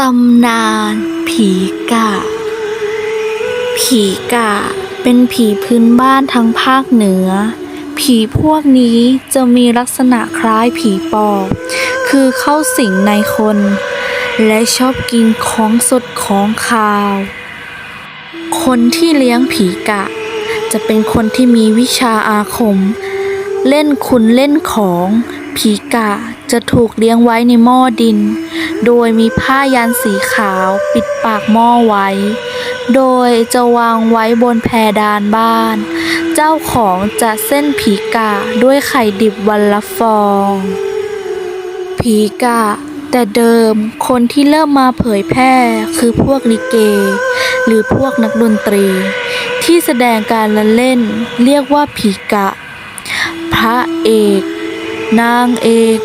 ตำนานผีกะ ผีกะเป็นผีพื้นบ้านทั้งภาคเหนือ ผีพวกนี้จะมีลักษณะคล้ายผีปอบ คือเข้าสิงในคน และชอบกินของสดของคาว คนที่เลี้ยงผีกะ จะเป็นคนที่มีวิชาอาคม เล่นคุณเล่นของผีกะ จะถูกเลี้ยงไว้ในหม้อดิน โดยมีผ้ายันสีขาวปิดปากหม้อไว้ โดยจะวางไว้บนแพดานบ้าน เจ้าของจะเส้นผีกะด้วยไข่ดิบวันละฟอง ผีกะแต่เดิมคนที่เริ่มมาเผยแพร่คือพวกลิเก หรือพวกนักดนตรี ที่แสดงการละเล่นเรียกว่าผีกะ พระเอก นางเอก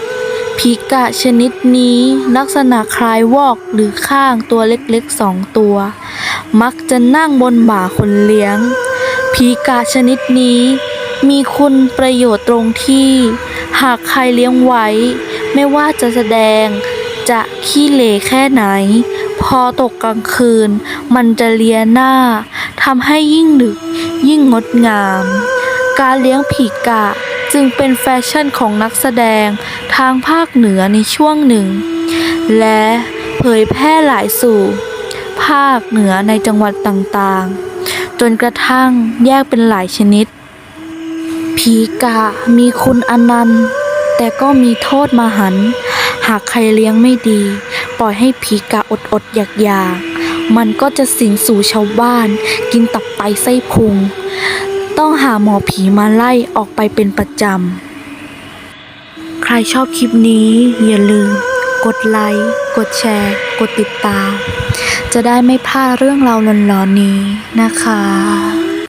ผีกะชนิดนี้ลักษณะคล้ายวอกหรือข้างตัวเล็กๆสองตัว มักจะนั่งบนบ่าคนเลี้ยงผีกะชนิดนี้ มีคุณประโยชน์ตรงที่ หากใครเลี้ยงไว้ ไม่ว่าจะแสดงจะขี้เหร่แค่ไหน พอตกกลางคืน มันจะเลียหน้าทำให้ยิ่งดึกยิ่งงดงาม การเลี้ยงผีกะ จึงเป็นแฟชั่นของนักแสดงทางภาคเหนือในช่วงหนึ่ง และเผยแพร่หลายสู่ ภาคเหนือในจังหวัดต่างๆ จนกระทั่งแยกเป็นหลายชนิด ผีกะมีคุณอนันต์ แต่ก็มีโทษมหัน หากใครเลี้ยงไม่ดี ปล่อยให้ผีกะอดอดๆอยากอยากๆ มันก็จะสิงสู่ชาวบ้าน กินตับไตไส้พุง ต้องหาหมอผีมาไล่ออกไปเป็นประจำ ใครชอบคลิปนี้อย่าลืม กดไลค์ กดแชร์ กดติดตาม จะได้ไม่พลาดเรื่องราวหลอนๆนี้นะคะ